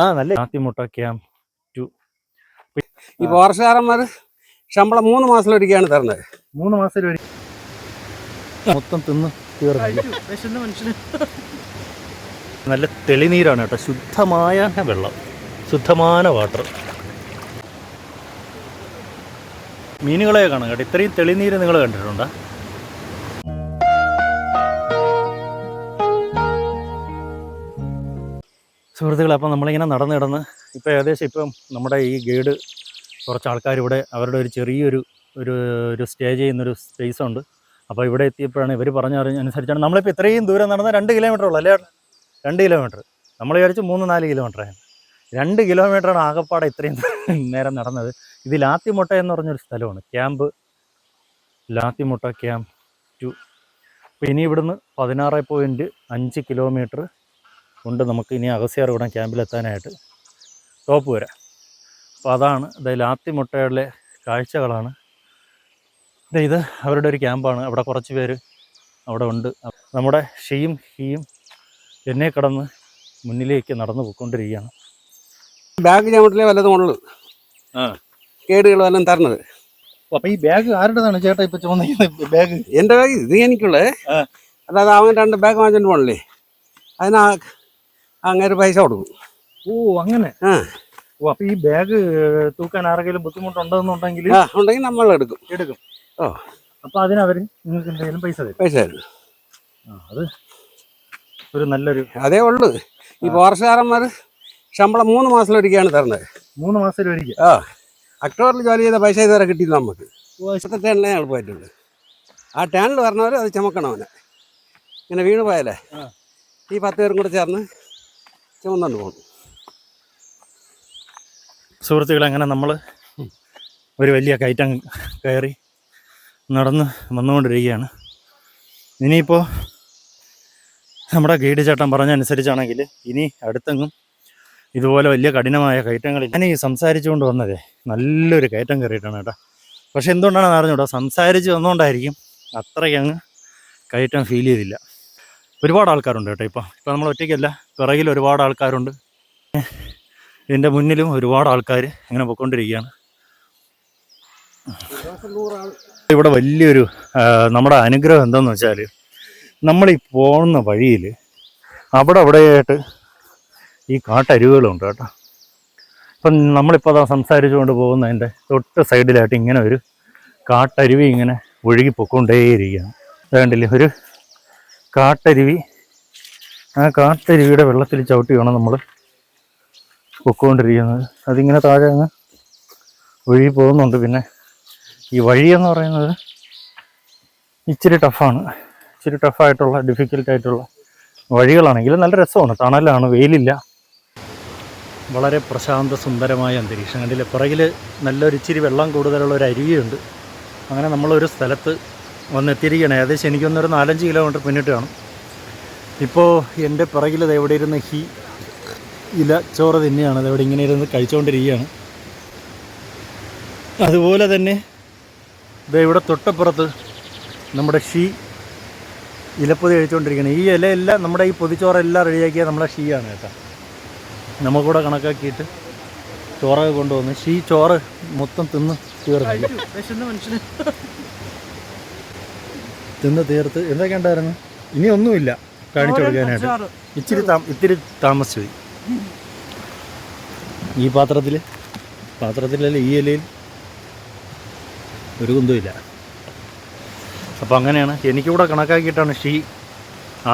ആ നല്ല ആത്തിമുട്ട ടു. ഈ ഫോറസ്റ്റുകാരന്മാർ ശമ്പളം മൂന്ന് മാസത്തിലൊരിക്കലാണ് തരുന്നത്. മൂന്ന് മാസം ഒരു മൊത്തം തിന്ന് തീർന്നു. നല്ല തെളിനീരാണ് കേട്ടോ. ശുദ്ധമായ വെള്ളം. ശുദ്ധമായ വാട്ടർ. മീനുകളെ കാണാം കേട്ടോ. ഇത്രയും തെളിനീര് നിങ്ങൾ കണ്ടിട്ടുണ്ടോ? സുഹൃത്തുക്കളെ അപ്പം നമ്മളിങ്ങനെ നടന്ന് നടന്ന് ഇപ്പോൾ ഏകദേശം ഇപ്പം നമ്മുടെ ഈ ഗൈഡ് കുറച്ച് ആൾക്കാർ ഇവിടെ അവരുടെ ഒരു ചെറിയൊരു ഒരു ഒരു സ്റ്റേ ചെയ്യുന്നൊരു സ്പേസ് ഉണ്ട്. അപ്പോൾ ഇവിടെ എത്തിയപ്പോഴാണ് ഇവർ പറഞ്ഞ അനുസരിച്ചാണ് നമ്മളിപ്പോൾ ഇത്രയും ദൂരം നടന്ന് രണ്ട് കിലോമീറ്റർ ഉള്ളൂ അല്ലേ? രണ്ട് കിലോമീറ്റർ നമ്മൾ വിചാരിച്ചു മൂന്ന് നാല് കിലോമീറ്ററാണ് രണ്ട് കിലോമീറ്ററാണ് ആകപ്പാടെ ഇത്രയും നേരം നടന്നത്. ഇത് ലാത്തിമുട്ട എന്ന് പറഞ്ഞൊരു സ്ഥലമാണ്. Camp Lathimutta camp two. അപ്പോൾ ഇനി ഇവിടുന്ന് പതിനാറ് പോയിന്റ് അഞ്ച് കിലോമീറ്റർ ഉണ്ട്. നമുക്ക് ഇനി അഗസ്യാർകുടം ക്യാമ്പിലെത്താനായിട്ട്. ടോപ്പ് വരെ. അപ്പോൾ അതാണ് ഇത് ആത്തിമുട്ടയുടെ കാഴ്ചകളാണ്. ഇത് അവരുടെ ഒരു ക്യാമ്പാണ്. അവിടെ കുറച്ച് പേര് അവിടെ ഉണ്ട്. നമ്മുടെ ഷീയും ഹീയും എന്നെ കടന്ന് മുന്നിലേക്ക് നടന്നു പോയിക്കൊണ്ടിരിക്കുകയാണ്. ബാഗ് ചവിട്ടിലേ വല്ലതും ഉള്ളു. ആ. കേടുകൾ വല്ലതും തരണത്. അപ്പോൾ ഈ ബാഗ് ആരുടേതാണ്? ചേട്ടാ ഇപ്പോൾ ചുമന്നിരിക്കുന്നത് ബാഗ്. എന്റെ ബാഗ് ഇത് എനിക്കുള്ളത്. അല്ലാതെ അവൻ രണ്ട് ബാഗ് വാങ്ങിച്ചിട്ട് പോകണല്ലേ അതിന് അങ്ങനെ പൈസ കൊടുക്കും. ഓ അങ്ങനെ? ആ. ഓ അപ്പോൾ ഈ ബാഗ് തൂക്കാൻ ആരെങ്കിലും ബുദ്ധിമുട്ടുണ്ടെന്നുണ്ടെങ്കിൽ ആ ഉണ്ടെങ്കിൽ നമ്മൾ എടുക്കും. എടുക്കും. ഓ. അപ്പൊ അതിനവര് നിങ്ങൾക്ക് എന്തെങ്കിലും പൈസ തരും. പൈസ തരും. ആ അത് ഒരു നല്ലൊരു അതേ ഉള്ളു. ഈ ഫോറസ്റ്റുകാരന്മാർ ശമ്പളം മൂന്ന് മാസത്തിലൊരിക്കലാണ് തരുന്നത്. മൂന്ന് മാസത്തിൽ ഒരിക്കൽ ആ. അക്ടോബറിൽ ജോലി ചെയ്ത പൈസ ഇതുവരെ കിട്ടി നമുക്ക്. ഇപ്പോഴത്തെ ടേണിലേ പോയിട്ടുണ്ട് ആ ടേണിൽ വരണവർ അത് ചുമക്കണം അവനെ. ഇങ്ങനെ വീണ് പോയാലേ. ആ. ഈ പത്ത് പേരും കൂടെ ചേർന്ന് ചുമന്നുകൊണ്ട് പോകും സുഹൃത്തുക്കളെ അങ്ങനെ നമ്മൾ ഒരു വലിയ കയറ്റം കയറി നടന്ന് വന്നുകൊണ്ടിരിക്കുകയാണ്. ഇനിയിപ്പോൾ നമ്മുടെ ഗൈഡ് ചേട്ടൻ പറഞ്ഞ അനുസരിച്ചാണെങ്കിൽ ഇനി അടുത്തെങ്ങും ഇതുപോലെ വലിയ കഠിനമായ കയറ്റങ്ങളിൽ ഞാൻ ഈ സംസാരിച്ചുകൊണ്ട് വന്നതേ നല്ലൊരു കയറ്റം കയറിയിട്ടാണ് കേട്ടോ. പക്ഷെ എന്തുകൊണ്ടാണെന്ന് അറിഞ്ഞൂടാ സംസാരിച്ച് വന്നുകൊണ്ടായിരിക്കും അത്രയ്ക്ക് അങ്ങ് കയറ്റം ഫീൽ ചെയ്തില്ല. ഒരുപാട് ആൾക്കാരുണ്ട് കേട്ടോ ഇപ്പോൾ ഇപ്പോൾ നമ്മൾ ഒറ്റയ്ക്കല്ല പിറകിൽ ഒരുപാട് ആൾക്കാരുണ്ട്. ഇതിന്റെ മുന്നിലും ഒരുപാട് ആൾക്കാർ ഇങ്ങനെ പോയിക്കൊണ്ടിരിക്കുകയാണ്. ഇവിടെ വലിയൊരു നമ്മുടെ അനുഗ്രഹം എന്താണെന്ന് വെച്ചാൽ നമ്മൾ ഈ പോകുന്ന വഴിയിൽ അവിടെ അവിടെയായിട്ട് ഈ കാട്ടരുവികളുണ്ട് കേട്ടോ. ഇപ്പം നമ്മളിപ്പോൾ അതാ സംസാരിച്ചുകൊണ്ട് പോകുന്നതിന്റെ തൊട്ട് സൈഡിലായിട്ട് ഇങ്ങനെ ഒരു കാട്ടരുവി ഇങ്ങനെ ഒഴുകി പൊക്കൊണ്ടേയിരിക്കുകയാണ് അതുകൊണ്ടില്ലേ ഒരു കാട്ടരുവി. ആ കാട്ടരുവിയുടെ വെള്ളത്തിൽ ചവിട്ടി വേണം നമ്മൾ പൊക്കോണ്ടിരിക്കുന്നത്. അതിങ്ങനെ താഴെ അങ്ങ് ഒഴുകി പോകുന്നുണ്ട്. പിന്നെ ഈ വഴിയെന്ന് പറയുന്നത് ഇച്ചിരി ടഫാണ്. ഇച്ചിരി ടഫായിട്ടുള്ള ഡിഫിക്കൽട്ടായിട്ടുള്ള വഴികളാണെങ്കിലും നല്ല രസമാണ്. തണലാണ് വെയിലില്ല. വളരെ പ്രശാന്ത സുന്ദരമായ അന്തരീക്ഷം. കണ്ടില്ലേ? പുറകിൽ നല്ലൊരു ഇച്ചിരി വെള്ളം കൂടുതലുള്ള ഒരു അരുവിയുണ്ട്. അങ്ങനെ നമ്മളൊരു സ്ഥലത്ത് വന്നെത്തിയിരിക്കുകയാണ് ഏകദേശം എനിക്കൊന്നൊരു നാലഞ്ച് കിലോമീറ്റർ പിന്നിട്ട് കാണും. ഇപ്പോൾ എന്റെ പിറകിൽ ഇതെവിടെ ഇരുന്ന് ഹി ഇല ചോറ് തന്നെയാണ് അതെവിടെ ഇങ്ങനെ ഇരുന്ന് കഴിച്ചുകൊണ്ടിരിക്കുകയാണ് അതുപോലെ തന്നെ ദേ ഇവിടെ തൊട്ടപ്പുറത്ത് നമ്മുടെ ഷീ ഇലപ്പൊതി കഴിച്ചുകൊണ്ടിരിക്കുകയാണ് ഈ ഇലയെല്ലാം നമ്മുടെ ഈ പൊതിച്ചോറെല്ലാം റെഡിയാക്കിയ നമ്മുടെ ഷീയാണ് കേട്ടോ. നമുക്കൂടെ കണക്കാക്കിയിട്ട് ചോറൊക്കെ കൊണ്ടുവന്ന് ഷീ ചോറ് മൊത്തം തിന്ന് തീർന്നു തിന്ന് തീർത്ത് എന്തൊക്കെ ഉണ്ടായിരുന്നു? ഇനി ഒന്നുമില്ല. കാണിച്ചു കൊടുക്കാനായിട്ട്. ഇച്ചിരി ഇത്തിരി താമസിച്ചു ഈ പാത്രത്തിൽ പാത്രത്തിലല്ല ഈ ഇലയിൽ ഒരു കുന്തുമില്ല അപ്പോൾ അങ്ങനെയാണ്. എനിക്കിവിടെ കണക്കാക്കിയിട്ടാണ് ഷീ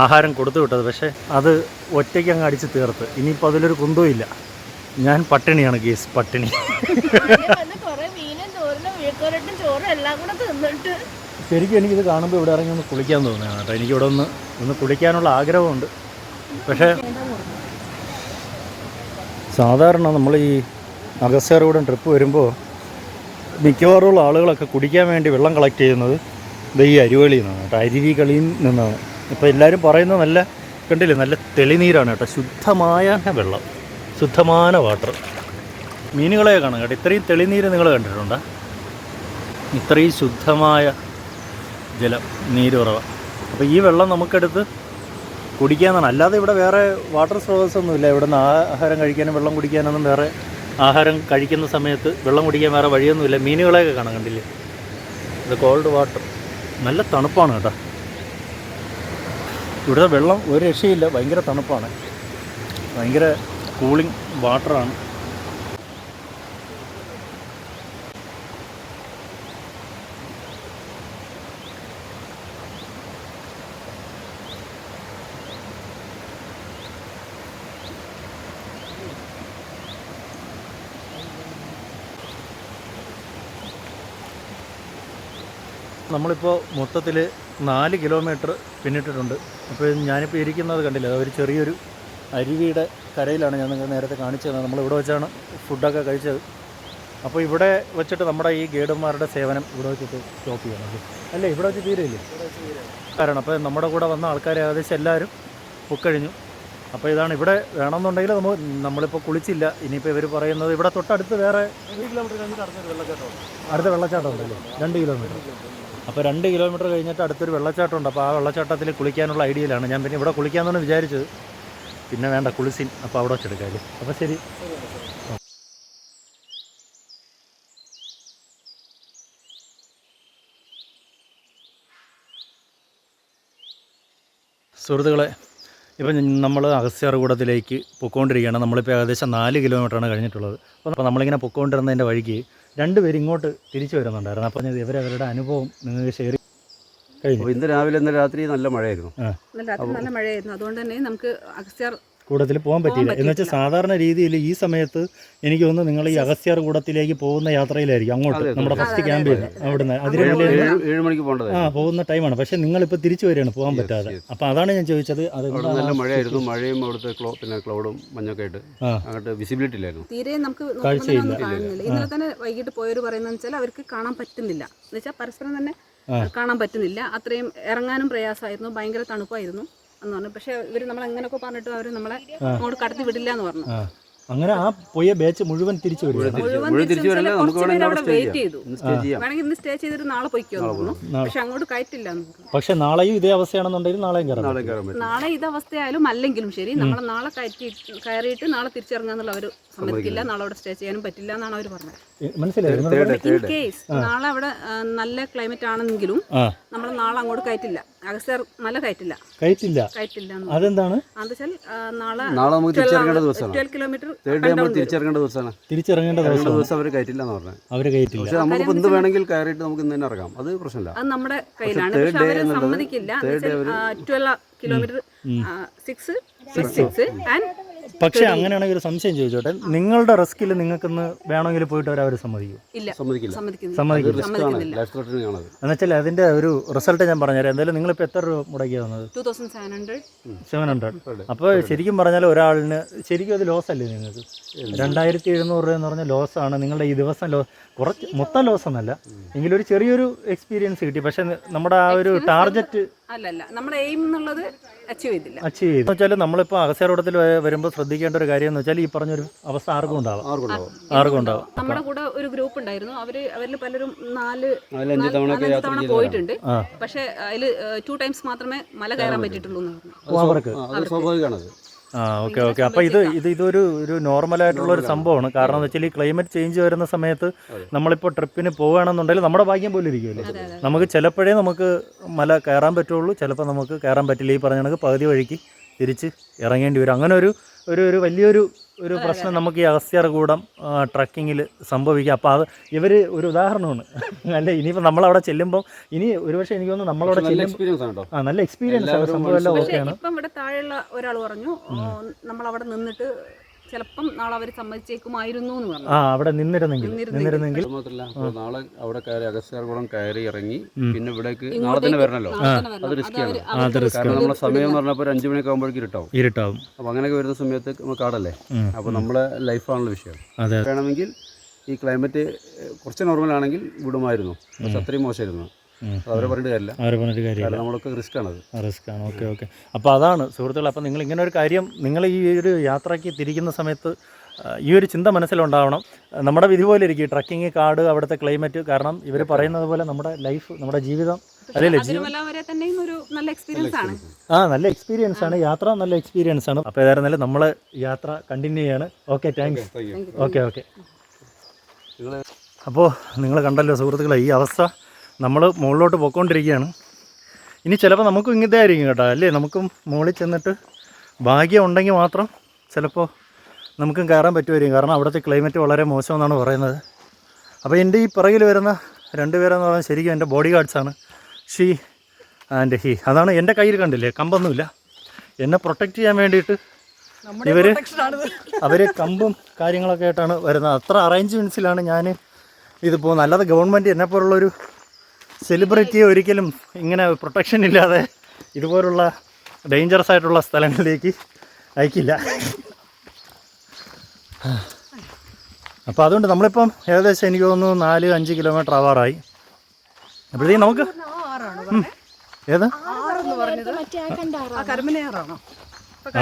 ആഹാരം കൊടുത്തു വിട്ടത്. പക്ഷേ അത് ഒറ്റയ്ക്ക് അങ്ങ് അടിച്ച് തീർത്ത്. ഇനിയിപ്പോൾ അതിലൊരു കുന്തവും ഞാൻ പട്ടിണിയാണ് കേസ് പട്ടിണി. മീനും വീക്കോരട്ടും ചോറും എല്ലാം കൂടെ തിന്നിട്ട്. ശരിക്കും എനിക്കിത് കാണുമ്പോൾ ഇവിടെ ഇറങ്ങി ഒന്ന് കുളിക്കാൻ തോന്നുകയാണ് കേട്ടോ. എനിക്കിവിടെ ഒന്ന് ഒന്ന് കുളിക്കാനുള്ള ആഗ്രഹമുണ്ട്. പക്ഷേ സാധാരണ നമ്മൾ ഈ അഗസ്യാർകൂടെ ട്രിപ്പ് വരുമ്പോൾ മിക്കവാറുമുള്ള ആളുകളൊക്കെ കുടിക്കാൻ വേണ്ടി വെള്ളം കളക്ട് ചെയ്യുന്നത് ഇത് ഈ അരുവളിയിൽ നിന്നാണ് കേട്ടോ. അരുവി കളിയിൽ നിന്നാണ്. ഇപ്പോൾ എല്ലാവരും പറയുന്നത് നല്ല കണ്ടില്ലേ നല്ല തെളിനീരാണ് കേട്ടോ. ശുദ്ധമായ വെള്ളം ശുദ്ധമായ വാട്ടർ മീനുകളെ കാണാം കേട്ടോ. ഇത്രയും തെളിനീര് നിങ്ങൾ കണ്ടിട്ടുണ്ടോ? ഇത്രയും ശുദ്ധമായ ജലം നീരുറവ. അപ്പോൾ ഈ വെള്ളം നമുക്കെടുത്ത് കുടിക്കാന്നാണ്. അല്ലാതെ ഇവിടെ വേറെ വാട്ടർ സ്രോതസ്സൊന്നുമില്ല. ഇവിടെ നിന്ന് ആഹാരം കഴിക്കാനും വെള്ളം കുടിക്കാനൊന്നും വേറെ ആഹാരം കഴിക്കുന്ന സമയത്ത് വെള്ളം കുടിക്കാൻ വേറെ വഴിയൊന്നുമില്ല. മീനുകളെയൊക്കെ കാണാൻ കണ്ടില്ലേ? ഇത് കോൾഡ് വാട്ടർ നല്ല തണുപ്പാണ് കേട്ടോ. ഇവിടെ വെള്ളം ഒരു രക്ഷയില്ല. ഭയങ്കര തണുപ്പാണ്. ഭയങ്കര കൂളിംഗ് വാട്ടറാണ് നമ്മളിപ്പോൾ മൊത്തത്തിൽ നാല് കിലോമീറ്റർ പിന്നിട്ടിട്ടുണ്ട്. അപ്പോൾ ഞാനിപ്പോൾ ഇരിക്കുന്നത് കണ്ടില്ല? ഒരു ചെറിയൊരു അരുവിയുടെ കരയിലാണ് ഞാൻ നിങ്ങൾ നേരത്തെ കാണിച്ചത്. നമ്മളിവിടെ വെച്ചാണ് ഫുഡൊക്കെ കഴിച്ചത്. അപ്പോൾ ഇവിടെ വെച്ചിട്ട് നമ്മുടെ ഈ ഗൈഡന്മാരുടെ സേവനം ഇവിടെ വെച്ചിട്ട് സ്റ്റോപ്പ് ചെയ്യണം. അല്ലേ അല്ലേ? ഇവിടെ വെച്ച് തീരെയില്ലേ? കാരണം അപ്പോൾ നമ്മുടെ കൂടെ വന്ന ആൾക്കാർ ഏകദേശം എല്ലാവരും പൊക്കഴിഞ്ഞു അപ്പോൾ ഇതാണ് ഇവിടെ വേണമെന്നുണ്ടെങ്കിൽ നമ്മൾ നമ്മളിപ്പോൾ കുളിച്ചില്ല. ഇനിയിപ്പോൾ ഇവർ പറയുന്നത് ഇവിടെ തൊട്ടടുത്ത് വേറെ അടുത്ത വെള്ളച്ചാട്ടം ഉണ്ടല്ലോ രണ്ട് കിലോമീറ്റർ. അപ്പോൾ രണ്ട് കിലോമീറ്റർ കഴിഞ്ഞിട്ട് അടുത്തൊരു വെള്ളച്ചാട്ടം ഉണ്ട് അപ്പോൾ ആ വെള്ളച്ചാട്ടത്തിൽ കുളിക്കാനുള്ള ഐഡിയയിലാണ്. ഞാൻ പിന്നെ ഇവിടെ കുളിക്കാമെന്നാണ് വിചാരിച്ചത്. പിന്നെ വേണ്ട കുളിസിൻ അപ്പോൾ അവിടെ വെച്ചെടുക്കാം അപ്പോൾ ശരി. സുഹൃത്തുക്കളെ ഇപ്പം നമ്മൾ അഗസ്ത്യാർകൂടത്തിലേക്ക് പൊക്കോണ്ടിരിക്കുകയാണ്. നമ്മളിപ്പോൾ ഏകദേശം നാല് കിലോമീറ്ററാണ് കഴിഞ്ഞിട്ടുള്ളത്. അപ്പോൾ നമ്മളിങ്ങനെ പൊക്കോണ്ടിരുന്നതിന്റെ വഴിക്ക് രണ്ട് പേര് ഇങ്ങോട്ട് തിരിച്ചു വരുന്നുണ്ടായിരുന്നു. അപ്പോൾ ഞാൻ ഇവരവരുടെ അനുഭവം നിങ്ങൾക്ക് ഷെയർ കഴിഞ്ഞു ഇന്ന് രാവിലെ ഇന്ന് രാത്രി നല്ല മഴയായിരുന്നു. നല്ല രാത്രി നല്ല മഴയായിരുന്നു. അതുകൊണ്ട് തന്നെ നമുക്ക് അഗസ്ത്യാർ കൂടത്തിൽ പോകാൻ പറ്റിയില്ല. എന്ന് വെച്ചാൽ സാധാരണ രീതിയിൽ ഈ സമയത്ത് എനിക്ക് തോന്നുന്നു നിങ്ങൾ ഈ അഗസ്ത്യാർ കൂടത്തിലേക്ക് പോകുന്ന യാത്രയിലായിരിക്കും. അങ്ങോട്ട് നമ്മുടെ ഫസ്റ്റ് ക്യാമ്പിൽ ക്യാമ്പ് അതെ, അതെ. അവിടുന്ന് ഏഴ് അതിരപ്പള്ളി ഏഴ് ഏഴ് ആ പോകുന്ന ടൈമാണ് പക്ഷെ നിങ്ങളിപ്പോൾ തിരിച്ചു വരികയാണ് പോകാൻ പറ്റാതെ. അപ്പൊ അപ്പോൾ അതാണ് ഞാൻ ചോദിച്ചത്. അത് അവിടെ നല്ല മഴയായിരുന്നു. മഴയും അവിടുത്തെ പിന്നെ ക്ലൗഡും മഞ്ഞൊക്കെ ആയിട്ട് അങ്ങോട്ട് വിസിബിലിറ്റി ഇല്ലായിരുന്നു. തീരെ നമുക്ക് കാഴ്ചയില്ല. ഒന്നും കാണുന്നില്ല. ഇന്നലെ തന്നെ വൈകിട്ട് പോയവർ പറയുന്നത് വെച്ചാൽ അവർക്ക് കാണാൻ പറ്റുന്നില്ല. എന്ന് വെച്ചാൽ പരസ്പരം തന്നെ കാണാൻ പറ്റുന്നില്ല. അത്രയും ഇറങ്ങാനും പ്രയാസമായിരുന്നു. ഭയങ്കര തണുപ്പായിരുന്നു. എന്ന് പറഞ്ഞു. പക്ഷെ ഇവർ നമ്മൾ എങ്ങനെയൊക്കെ പറഞ്ഞിട്ടും അവർ നമ്മളെ അങ്ങോട്ട് കടത്തി വിടില്ല എന്ന് പറഞ്ഞു. അങ്ങനെ ആ പോയ ബാച്ച് മുഴുവൻ തിരിച്ചു വരും മുഴുവൻ തിരിച്ചു തിരിച്ച് തിരിച്ച് വരില്ല നമുക്ക് കുറച്ച് പേര് അവിടെ അവിടെ വെയിറ്റ് ചെയ്യാം. ചെയ്തു. സ്റ്റേ ചെയ്യാം വേണമെങ്കിൽ ഇന്ന് സ്റ്റേ ചെയ്തിട്ട് നാളെ. പക്ഷെ അങ്ങോട്ട് കയറ്റില്ല എന്ന് പക്ഷെ നാളെയും ഇതേ അവസ്ഥയാണെന്നുണ്ടെങ്കിൽ നാളെയും കയറാം നാളെ ഇത് അവസ്ഥയായാലും അല്ലെങ്കിലും ശരി നമ്മൾ നാളെ കയറ്റി കയറിയിട്ട് നാളെ തിരിച്ചിറങ്ങാന്നുള്ള അവർ സമ്മതിക്കില്ല. നാളെ അവിടെ സ്റ്റേ ചെയ്യാനും പറ്റില്ല എന്നാണ് അവർ പറഞ്ഞത്. മനസ്സിലായി? ഇൻ കേസ് നാളെ അവിടെ നല്ല ക്ലൈമറ്റ് ആണെങ്കിലും നമ്മൾ നാളെ അങ്ങോട്ട് കയറ്റില്ല. അഗസ്റ്റർ നല്ല കയറ്റില്ല. കയറ്റില്ല. അതെന്താണ്? വെച്ചാൽ നാളെ നാളെ നമുക്ക് തിരിച്ചിറങ്ങേണ്ട ദിവസമാണ്. ട്വൽവ് കിലോമീറ്റർ തേർഡ് ഡേ നമ്മൾ തിരിച്ചിറങ്ങേണ്ട ദിവസമാണ്. തിരിച്ചിറങ്ങേണ്ട ദിവസം ദിവസം അവർ കയറ്റില്ല എന്ന് പറഞ്ഞത് അവർ കയറ്റില്ല പക്ഷെ നമുക്ക് എന്ത് വേണമെങ്കിൽ കയറിയിട്ട് നമുക്ക് ഇന്ന് തന്നെ ഇറങ്ങാം. അത് പ്രശ്നമില്ല. അത് നമ്മുടെ കയ്യിലാണ്. തേർഡ് ഡേ എന്നുള്ളത് സമ്മതിക്കില്ല. Kilometre six six six and പക്ഷെ അങ്ങനെയാണെങ്കിൽ ഒരു സംശയം ചോദിച്ചോട്ടെ. നിങ്ങളുടെ റിസ്കിൽ നിങ്ങൾക്ക് വേണമെങ്കിൽ പോയിട്ട് അവർ സമ്മതിക്കും ഇല്ല. സമ്മതിക്കില്ല. സമ്മതിക്കില്ല. എന്നുവെച്ചാൽ അതിന്റെ ഒരു റിസൾട്ട് ഞാൻ പറഞ്ഞുതരാം. എന്തായാലും നിങ്ങൾ നിങ്ങളിപ്പോൾ എത്ര രൂപ മുടക്കിയാ വന്നത്? Two thousand seven hundred seven hundred അപ്പോൾ ശരിക്കും പറഞ്ഞാൽ ഒരാളിന് ശരിക്കും അത് ലോസ് അല്ലേ നിങ്ങൾക്ക്? രണ്ടായിരത്തി എഴുന്നൂറ് രൂപ എന്ന് പറഞ്ഞാൽ ലോസ് ആണ്. നിങ്ങളുടെ ഈ ദിവസം ലോ കുറച്ച് മൊത്തം ലോസ് ഒന്നല്ല. എങ്കിലും ഒരു ചെറിയൊരു എക്സ്പീരിയൻസ് കിട്ടി. പക്ഷെ നമ്മുടെ ആ ഒരു ടാർഗറ്റ് അല്ലല്ല അല്ല നമ്മുടെ എയിം എന്നുള്ളത് അച്ചീവ് ചെയ്തില്ല. അച്ചീവ് ചെയ്തു എന്ന് വെച്ചാൽ നമ്മളിപ്പോൾ അഗസ്യാരോടത്തിൽ വരുമ്പോൾ ശ്രദ്ധിക്കേണ്ട ഒരു കാര്യം എന്ന് വെച്ചാൽ ഈ പറഞ്ഞൊരു അവസ്ഥ ആർക്കും ഉണ്ടാവാം. ആർക്കും ഉണ്ടാവും. ആർക്കും ഉണ്ടാവും. നമ്മുടെ കൂടെ ഒരു ഗ്രൂപ്പ് ഉണ്ടായിരുന്നു. അവർ അവരിൽ പലരും നാല് അഞ്ച് തവണ. പോയിട്ടുണ്ട്. പക്ഷെ അതിൽ ടു ടൈംസ് മാത്രമേ മല കയറാൻ പറ്റിയിട്ടുള്ളൂ എന്ന് പറഞ്ഞു. ഓ, അവർക്ക് സ്വാഭാവികമാണ് ആ ഓക്കെ ഓക്കെ. അപ്പോൾ ഇത് ഇത് ഇതൊരു ഒരു നോർമൽ ആയിട്ടുള്ള ഒരു സംഭവമാണ്. കാരണം എന്ന് വെച്ചാൽ ഈ ക്ലൈമറ്റ് ചേഞ്ച് വരുന്ന സമയത്ത് നമ്മളിപ്പോൾ ട്രിപ്പിന് പോവുകയാണെന്നുണ്ടെങ്കിൽ നമ്മുടെ ഭാഗ്യം പോലും ഇരിക്കുമല്ലോ നമുക്ക് ചിലപ്പോഴേ നമുക്ക് മല കയറാൻ പറ്റുള്ളൂ. ചിലപ്പോൾ നമുക്ക് കയറാൻ പറ്റില്ല. ഈ പറഞ്ഞ കണക്ക് പകുതി വഴിക്ക് തിരിച്ച് ഇറങ്ങേണ്ടി വരും. അങ്ങനെ ഒരു ഒരു ഒരു വലിയൊരു ഒരു പ്രശ്നം നമുക്ക് ഈ അഗസ്ത്യർകൂടം ട്രക്കിങ്ങിൽ സംഭവിക്കാം. അപ്പോൾ അത് ഇവർ ഒരു ഉദാഹരണമാണ്. അല്ല? ഇനിയിപ്പോൾ നമ്മളവിടെ ചെല്ലുമ്പോൾ ഇനി ഒരുപക്ഷെ എനിക്ക് തോന്നുന്നു നമ്മളവിടെ നല്ല ചെല്ലും എക്സ്പീരിയൻസ് ആണ് കേട്ടോ. ആ നല്ല എക്സ്പീരിയൻസ് ആണ്. സംഭവം എല്ലാം ഓക്കെയാണ്. ഇപ്പം ഇവിടെ താഴെയുള്ള ഒരാൾ പറഞ്ഞു നമ്മൾ അവിടെ നിന്നിട്ട് ചിലപ്പം നാളെ അവർ സമ്മതിച്ചേക്കുമായിരുന്നു എന്ന് പറഞ്ഞു. ആ അവിടെ നിന്നിരുന്നെങ്കിൽ നിന്നിരുന്നെങ്കിൽ. മാത്രമല്ല നാളെ അവിടെ കയറി അഗസ്ത്യാർകുളം കയറി ഇറങ്ങി പിന്നെ ഇവിടേക്ക് നാളെ തന്നെ വരണല്ലോ. അത് റിസ്ക്കാണ്. കാരണം നമ്മളെ സമയം എന്ന്. പറഞ്ഞപ്പോൾ അഞ്ച് മണിയൊക്കെ ആകുമ്പോഴേക്കും ഇരുട്ടാവും. ഇരുട്ടാവും. അപ്പോൾ അങ്ങനെയൊക്കെ വരുന്ന സമയത്ത് നമ്മൾ കാടല്ലേ? അപ്പോൾ. നമ്മളെ ലൈഫാണല്ലോ വിഷയം. അതെ. വേണമെങ്കിൽ ഈ ക്ലൈമറ്റ് കുറച്ച് നോർമൽ ആണെങ്കിൽ വിടുമായിരുന്നു. പക്ഷെ അത്രയും മോശമായിരുന്നു. അവരെ പറഞ്ഞിട്ട് കാര്യമില്ല. അവരെ പറഞ്ഞിട്ട് കാര്യമില്ല. നമ്മളൊക്കെ റിസ്ക് ആണത് റിസ്ക് ആണ് ഓക്കെ ഓക്കെ. അപ്പോൾ അതാണ് സുഹൃത്തുക്കൾ അപ്പോൾ നിങ്ങൾ ഇങ്ങനെ ഒരു കാര്യം നിങ്ങൾ ഈ ഒരു യാത്രയ്ക്ക് തിരിക്കുന്ന സമയത്ത് ഈ ഒരു ചിന്ത മനസ്സിലുണ്ടാവണം. നമ്മുടെ വിധി പോലെ ഇരിക്കും. ട്രക്കിങ് കാട് അവിടുത്തെ ക്ലൈമറ്റ്. കാരണം ഇവർ പറയുന്നത് പോലെ നമ്മുടെ ലൈഫ് നമ്മുടെ ജീവിതം അല്ലല്ലേ ആ നല്ല എക്സ്പീരിയൻസ് ആണ്. യാത്ര നല്ല എക്സ്പീരിയൻസ് ആണ്. അപ്പോൾ ഏതായിരുന്നാലും നമ്മൾ യാത്ര കണ്ടിന്യൂ ചെയ്യാണ്. Okay thanks okay okay. അപ്പോൾ നിങ്ങൾ കണ്ടല്ലോ സുഹൃത്തുക്കളെ ഈ അവസ്ഥ. നമ്മൾ മുകളിലോട്ട് പോയിക്കൊണ്ടിരിക്കുകയാണ് ഇനി ചിലപ്പോൾ നമുക്കും ഇങ്ങനത്തെ ആയിരിക്കും കേട്ടോ. അല്ലേ? നമുക്കും മുകളിൽ ചെന്നിട്ട് ഭാഗ്യം ഉണ്ടെങ്കിൽ മാത്രം ചിലപ്പോൾ നമുക്കും കയറാൻ പറ്റുമായിരിക്കും. കാരണം അവിടുത്തെ ക്ലൈമറ്റ് വളരെ മോശമെന്നാണ് പറയുന്നത്. അപ്പോൾ എന്റെ ഈ പിറകിൽ വരുന്ന രണ്ടുപേരെന്ന് പറഞ്ഞാൽ ശരിക്കും എന്റെ ബോഡി ഗാർഡ്സാണ് ഷീ ആൻഡ് ഹി. അതാണ് എന്റെ കയ്യിൽ കണ്ടില്ലേ? കമ്പൊന്നുമില്ല. എന്നെ പ്രൊട്ടക്റ്റ് ചെയ്യാൻ വേണ്ടിയിട്ട് ഇവർ അവർ കമ്പും കാര്യങ്ങളൊക്കെ ആയിട്ടാണ് വരുന്നത്. അത്ര അറേഞ്ച്മെന്റ്സിലാണ് ഞാൻ ഇത് പോകുന്നത് അല്ലാതെ ഗവൺമെന്റ് എന്നെപ്പോലുള്ളൊരു സെലിബ്രിറ്റിയെ ഒരിക്കലും ഇങ്ങനെ പ്രൊട്ടക്ഷൻ ഇല്ലാതെ ഇതുപോലുള്ള ഡേഞ്ചറസ് ആയിട്ടുള്ള സ്ഥലങ്ങളിലേക്ക് അയക്കില്ല. അപ്പോൾ അതുകൊണ്ട് നമ്മളിപ്പം ഏകദേശം എനിക്ക് തോന്നുന്നു നാല് അഞ്ച് കിലോമീറ്റർ ആവാറായി അപ്പോഴത്തേക്കും നമുക്ക് ഏത്?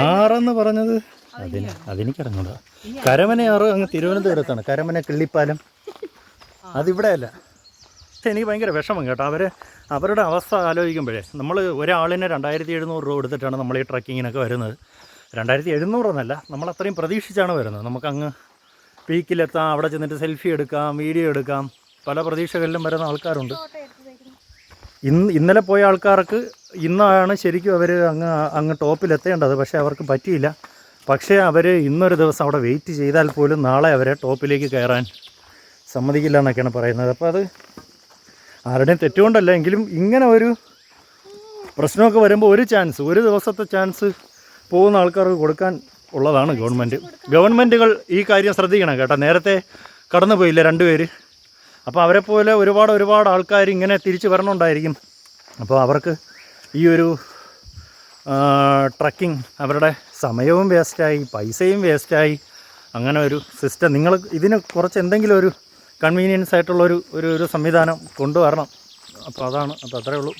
ആറെന്ന് പറഞ്ഞത്? അതിന് അതെനിക്കറിഞ്ഞൂടാ. കരമനയാറ് അങ്ങ് തിരുവനന്തപുരത്താണ്. കരമന കിള്ളിപ്പാലം. അതിവിടെ അല്ല പക്ഷേ എനിക്ക് ഭയങ്കര വിഷമം കേട്ടോ. അവർ അവരുടെ അവസ്ഥ ആലോചിക്കുമ്പോഴേ നമ്മൾ ഒരാളിന് രണ്ടായിരത്തി എഴുന്നൂറ് രൂപ എടുത്തിട്ടാണ് നമ്മൾ ഈ ട്രക്കിങ്ങിനൊക്കെ വരുന്നത്. രണ്ടായിരത്തി എഴുന്നൂറെന്നല്ല നമ്മൾ അത്രയും പ്രതീക്ഷിച്ചാണ് വരുന്നത്. നമുക്കങ്ങ് പീക്കിലെത്താം അവിടെ ചെന്നിട്ട് സെൽഫി എടുക്കാം വീഡിയോ എടുക്കാം. പല പ്രതീക്ഷകളിലും വരുന്ന ആൾക്കാരുണ്ട്. ഇന്ന് ഇന്നലെ പോയ ആൾക്കാർക്ക് ഇന്നാണ് ശരിക്കും അവർ അങ്ങ് അങ്ങ് ടോപ്പിലെത്തേണ്ടത്. പക്ഷേ അവർക്ക് പറ്റിയില്ല. പക്ഷേ അവർ ഇന്നൊരു ദിവസം അവിടെ വെയിറ്റ് ചെയ്താൽ പോലും നാളെ അവരെ ടോപ്പിലേക്ക് കയറാൻ സമ്മതിക്കില്ല എന്നൊക്കെയാണ് പറയുന്നത്. അപ്പോൾ അത് ആരുടെയും തെറ്റുകൊണ്ടല്ല എങ്കിലും ഇങ്ങനെ ഒരു പ്രശ്നമൊക്കെ വരുമ്പോൾ ഒരു ചാൻസ് ഒരു ദിവസത്തെ ചാൻസ് പോകുന്ന ആൾക്കാർക്ക് കൊടുക്കാൻ ഉള്ളതാണ് ഗവൺമെന്റ് ഗവൺമെന്റുകൾ ഈ കാര്യം ശ്രദ്ധിക്കണം കേട്ടോ. നേരത്തെ കടന്നു പോയില്ല രണ്ടുപേര്? അപ്പോൾ അവരെ പോലെ ഒരുപാട് ഒരുപാട് ആൾക്കാർ ഇങ്ങനെ തിരിച്ചു വരണമുണ്ടായിരിക്കും അപ്പോൾ അവർക്ക് ഈ ഒരു ട്രക്കിംഗ് അവരുടെ സമയവും വേസ്റ്റായി പൈസയും വേസ്റ്റായി അങ്ങനെ ഒരു സിസ്റ്റം നിങ്ങൾ ഇതിന് കുറച്ച് എന്തെങ്കിലും ഒരു കൺവീനിയൻസ് ആയിട്ടുള്ളൊരു ഒരു ഒരു സംവിധാനം കൊണ്ടുവരണം. അപ്പോൾ അതാണ് അപ്പോൾ അത്രയേ ഉള്ളൂ.